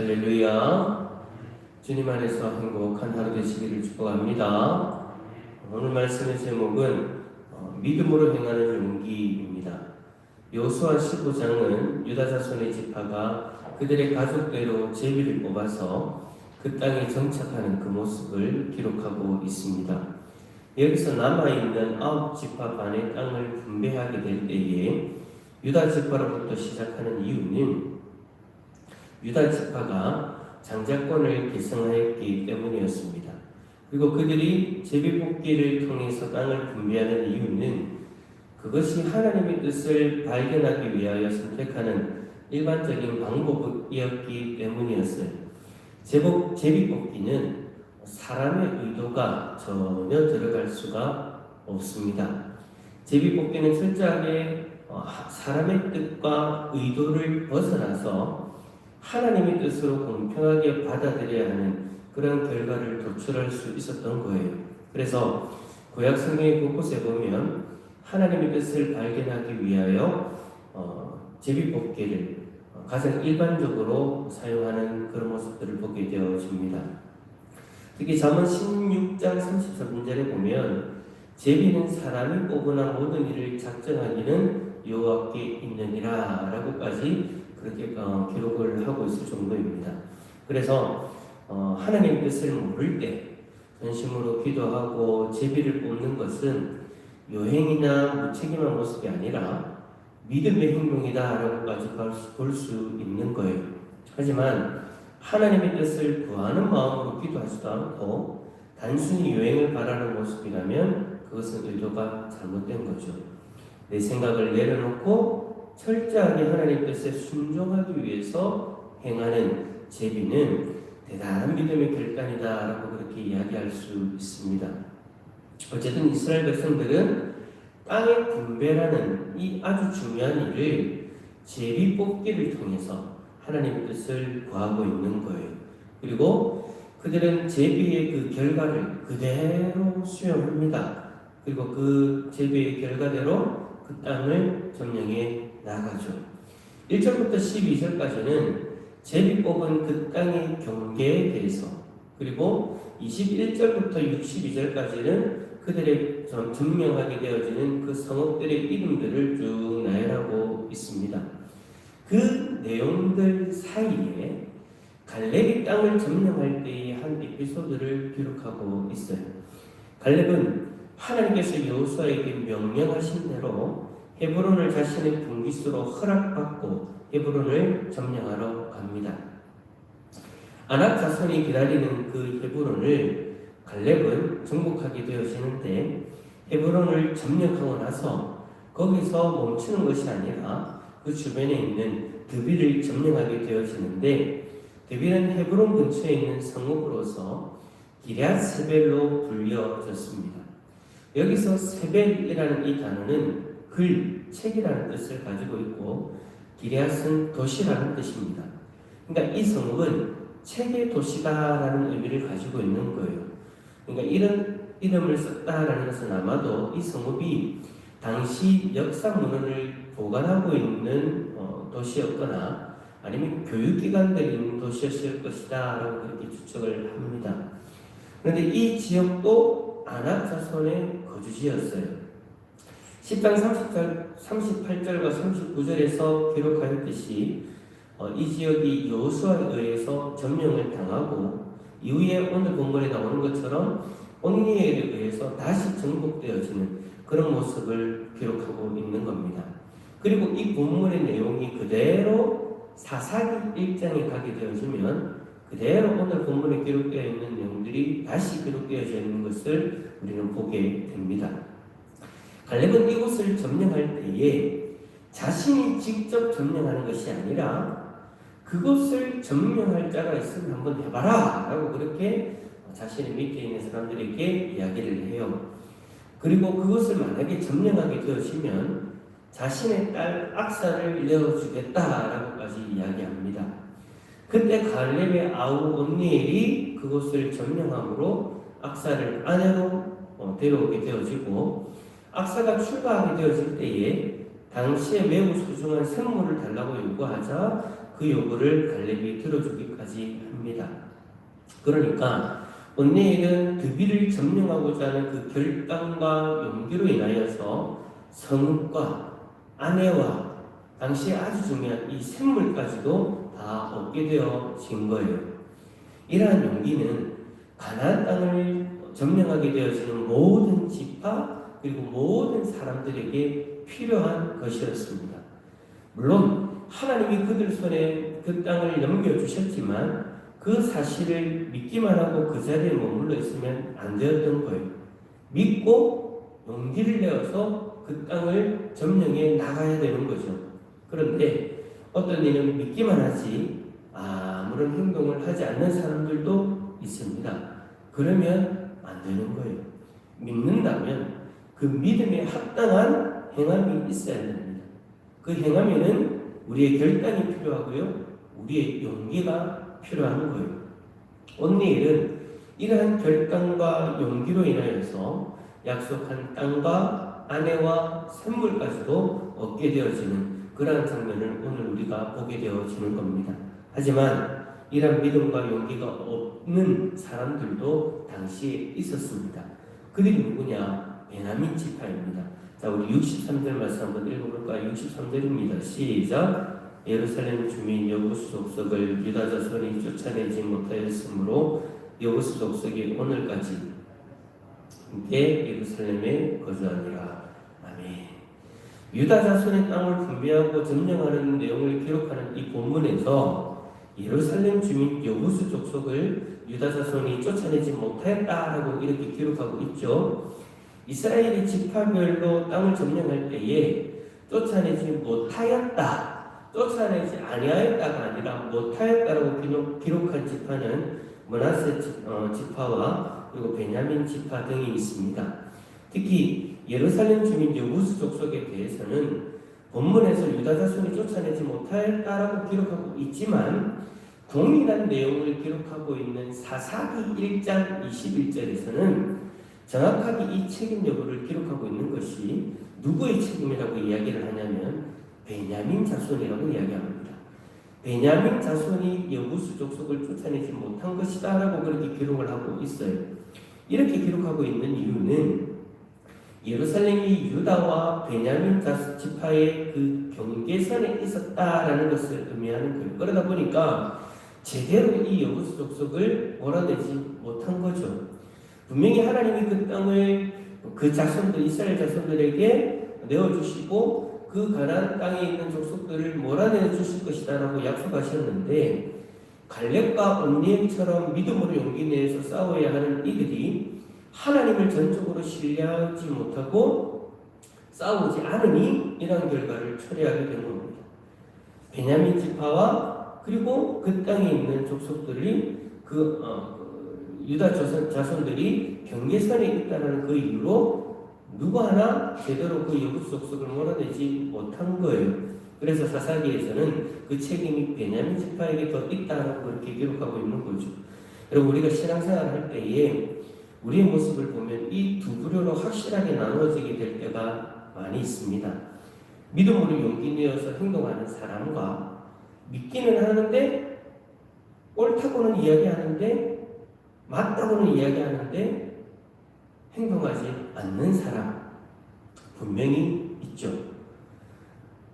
할렐루야. 주님 안에서 행복한 하루 되시기를 축복합니다. 오늘 말씀의 제목은 어, 믿음으로 행하는 용기입니다. 요수아 15장은 유다 자손의 지파가 그들의 가족대로 제비를 뽑아서 그 땅에 정착하는 그 모습을 기록하고 있습니다. 여기서 남아있는 아홉 지파 반의 땅을 분배하게 될 때에 유다 지파로부터 시작하는 이유는 유다 지파가 장자권을 계승하였기 때문이었습니다. 그리고 그들이 제비뽑기를 통해서 땅을 분배하는 이유는 그것이 하나님의 뜻을 발견하기 위하여 선택하는 일반적인 방법이었기 때문이었어요. 제복, 제비뽑기는 사람의 의도가 전혀 들어갈 수가 없습니다. 제비뽑기는 철저하게 어, 사람의 뜻과 의도를 벗어나서 하나님의 뜻으로 공평하게 받아들여야 하는 그런 결과를 도출할 수 있었던 거예요. 그래서 구약 성경의 곳곳에 보면 하나님의 뜻을 발견하기 위하여 어, 제비뽑기를 가장 일반적으로 사용하는 그런 모습들을 보게 되어집니다. 특히 잠언 16장 33절에 보면 제비는 사람이 뽑으나 모든 일을 작정하기는 여호와께 있느니라라고까지 그렇게 어, 기록을 하고 있을 정도입니다. 그래서 어, 하나님의 뜻을 모를 때 전심으로 기도하고 제비를 뽑는 것은 여행이나 무책임한 모습이 아니라 믿음의 행동이다라고까지 볼 수 있는 거예요. 하지만 하나님의 뜻을 구하는 마음으로 기도하지도 않고 단순히 여행을 바라는 모습이라면 그것은 의도가 잘못된 거죠. 내 생각을 내려놓고 철저하게 하나님 뜻에 순종하기 위해서 행하는 제비는 대단한 믿음의 결단이다라고 그렇게 이야기할 수 있습니다. 어쨌든 이스라엘 백성들은 땅의 분배라는 이 아주 중요한 일을 제비 뽑기를 통해서 하나님의 뜻을 구하고 있는 거예요. 그리고 그들은 제비의 그 결과를 그대로 수용합니다. 그리고 그 제비의 결과대로 그 땅을 점령해 나가죠. 1절부터 12절까지는 제비 뽑은 그 땅의 경계에 대해서 그리고 21절부터 62절까지는 그들의 증명하게 되어지는 그 성읍들의 이름들을 쭉 나열하고 있습니다. 그 내용들 사이에 갈렙이 땅을 점령할 때의 한 에피소드를 기록하고 있어요. 갈렙은 하나님께서 여호수아에게 명령하신 대로 헤브론을 자신의 분기수로 허락받고 헤브론을 점령하러 갑니다. 아낙 자손이 기다리는 그 헤브론을 갈렙은 정복하게 되어지는데 헤브론을 점령하고 나서 거기서 멈추는 것이 아니라 그 주변에 있는 드비를 점령하게 되어지는데 드비는 헤브론 근처에 있는 성읍으로서 기랴 세벨로 불려졌습니다. 여기서 세벨이라는 이 단어는 글, 책이라는 뜻을 가지고 있고 기리앗은 도시라는 뜻입니다. 그러니까 이 성읍은 책의 도시다라는 의미를 가지고 있는 거예요. 그러니까 이런 이름을 썼다라는 것은 아마도 이 성읍이 당시 역사 문헌을 보관하고 있는 어, 도시였거나 아니면 교육기관들이 있는 도시였을 것이다 라고 그렇게 추측을 합니다. 그런데 이 지역도 아낙 자손의 거주지였어요. 10장 30절, 38절과 39절에서 기록하였듯이 어, 이 지역이 여수아에 의해서 점령을 당하고 이후에 오늘 본문에 나오는 것처럼 온니엘에 의해서 다시 정복되어지는 그런 모습을 기록하고 있는 겁니다. 그리고 이 본문의 내용이 그대로 사사기 1장에 가게 되어지면 그대로 오늘 본문에 기록되어 있는 내용들이 다시 기록되어져 있는 것을 우리는 보게 됩니다. 갈렙은 이곳을 점령할 때에 자신이 직접 점령하는 것이 아니라 그곳을 점령할 자가 있으면 한번 해봐라 라고 그렇게 자신의 밑에 있는 사람들에게 이야기를 해요. 그리고 그것을 만약에 점령하게 되어지면 자신의 딸 악사를 내어주겠다라고까지 이야기합니다. 그때 갈렙의 아우 온니엘이 그곳을 점령함으로 악사를 아내로 어, 데려오게 되어지고 악사가 출가하게 되어질 때에 당시에 매우 소중한 생물을 달라고 요구하자 그 요구를 갈렙이 들어주기까지 합니다. 그러니까 언니에는 드비를 점령하고자 하는 그 결단과 용기로 인하여서 성읍과 아내와 당시에 아주 중요한 이 샘물까지도 다 얻게 되어진 거예요. 이러한 용기는 가나안 땅을 점령하게 되어지는 모든 지파 그리고 모든 사람들에게 필요한 것이었습니다. 물론 하나님이 그들 손에 그 땅을 넘겨주셨지만 그 사실을 믿기만 하고 그 자리에 머물러 있으면 안 되었던 거예요. 믿고 용기를 내어서 그 땅을 점령해 나가야 되는 거죠. 그런데 어떤 이는 믿기만 하지 아무런 행동을 하지 않는 사람들도 있습니다. 그러면 안 되는 거예요. 믿는다면 그 믿음에 합당한 행함이 있어야 됩니다. 그 행함에는 우리의 결단이 필요하고요. 우리의 용기가 필요한 거예요. 온니엘은 이러한 결단과 용기로 인하여서 약속한 땅과 아내와 샘물까지도 얻게 되어지는 그러한 장면을 오늘 우리가 보게 되어지는 겁니다. 하지만 이러한 믿음과 용기가 없는 사람들도 당시에 있었습니다. 그들이 누구냐? 베냐민 지파입니다. 자, 우리 63절 말씀 한번 읽어볼까요? 63절입니다. 시작. 예루살렘 주민 여부수 족속을 유다 자손이 쫓아내지 못하였으므로 여부수 족속이 오늘까지 내 예루살렘에 거주하니라. 아멘. 유다 자손의 땅을 분배하고 점령하는 내용을 기록하는 이 본문에서 예루살렘 주민 여부수 족속을 유다 자손이 쫓아내지 못하였다라고 이렇게 기록하고 있죠. 이스라엘이 지파별로 땅을 점령할 때에 쫓아내지 못하였다. 쫓아내지 아니하였다가 아니라 못하였다라고 기록, 기록한 지파는 문하세 지- 어, 지파와 그리고 베냐민 지파 등이 있습니다. 특히 예루살렘 주민 여부수 족속에 대해서는 본문에서 유다 자손이 쫓아내지 못하였다라고 기록하고 있지만 동일한 내용을 기록하고 있는 사사기 1장 21절에서는 정확하게 이 책임 여부를 기록하고 있는 것이 누구의 책임이라고 이야기를 하냐면 베냐민 자손이라고 이야기합니다. 베냐민 자손이 여부수 족속을 쫓아내지 못한 것이다 라고 그렇게 기록을 하고 있어요. 이렇게 기록하고 있는 이유는 예루살렘이 유다와 베냐민 자- 지파의 그 경계선에 있었다라는 것을 의미하는 거예요. 그러다 보니까 제대로 이 여부수 족속을 몰아내지 못한 거죠. 분명히 하나님이 그 땅을 그 자손들 이스라엘 자손들에게 내어 주시고 그 가나안 땅에 있는 족속들을 몰아내 주실 것이다라고 약속하셨는데 갈렙과 온니엘처럼 믿음으로 용기 내서 싸워야 하는 이들이 하나님을 전적으로 신뢰하지 못하고 싸우지 않으니 이런 결과를 초래하게 된 겁니다. 베냐민 지파와 그리고 그 땅에 있는 족속들이 그 어, 그 유다 자손, 자손들이 경계선에 있다는 그 이유로 누구 하나 제대로 그 여부 족속을 몰아내지 못한 거예요. 그래서 사사기에서는 그 책임이 베냐민 지파에게 더 있다라고 그렇게 기록하고 있는 거죠. 여러분 우리가 신앙생활 할 때에 우리의 모습을 보면 이 두 부류로 확실하게 나누어지게 될 때가 많이 있습니다. 믿음으로 용기 내어서 행동하는 사람과 믿기는 하는데 옳다고는 이야기하는데 맞다고는 이야기하는데 행동하지 않는 사람 분명히 있죠.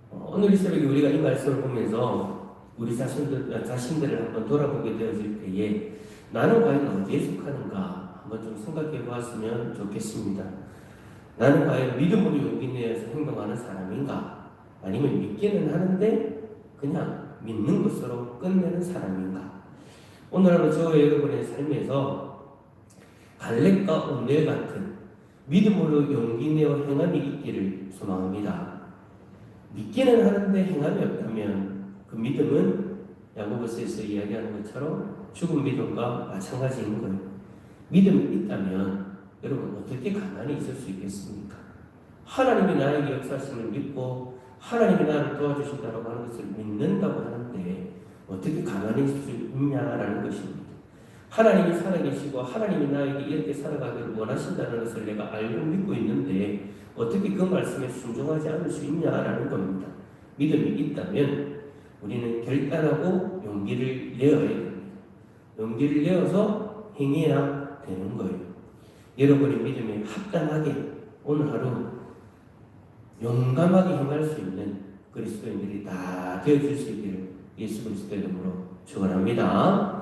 어, 오늘 이 새벽에 우리가 이 말씀을 보면서 우리 자신들, 자신들을 한번 돌아보게 되어질 때에 나는 과연 어디에 속하는가 한번 좀 생각해 보았으면 좋겠습니다. 나는 과연 믿음으로 용기 내어서 행동하는 사람인가? 아니면 믿기는 하는데 그냥 믿는 것으로 끝내는 사람인가? 오늘 하루 저와 여러분의 삶에서 갈렙과 온넬 같은 믿음으로 용기 내어 행함이 있기를 소망합니다. 믿기는 하는데 행함이 없다면 그 믿음은 야고보서에서 이야기하는 것처럼 죽은 믿음과 마찬가지인 거예요. 믿음이 있다면 여러분 어떻게 가만히 있을 수 있겠습니까? 하나님이 나에게 역사심을 믿고 하나님이 나를 도와주신다고 하는 것을 믿는다고 하는데 어떻게 가만히 있을 수 있냐라는 것입니다. 하나님이 살아계시고 하나님이 나에게 이렇게 살아가기를 원하신다는 것을 내가 알고 믿고 있는데 어떻게 그 말씀에 순종하지 않을 수 있냐라는 겁니다. 믿음이 있다면 우리는 결단하고 용기를 내어야 됩니다. 용기를 내어서 행해야 되는 거예요. 여러분의 믿음에 합당하게 오늘 하루 용감하게 행할 수 있는 그리스도인들이 다 되어줄 수 있기를 예수 그리스도 이름으로 축원합니다.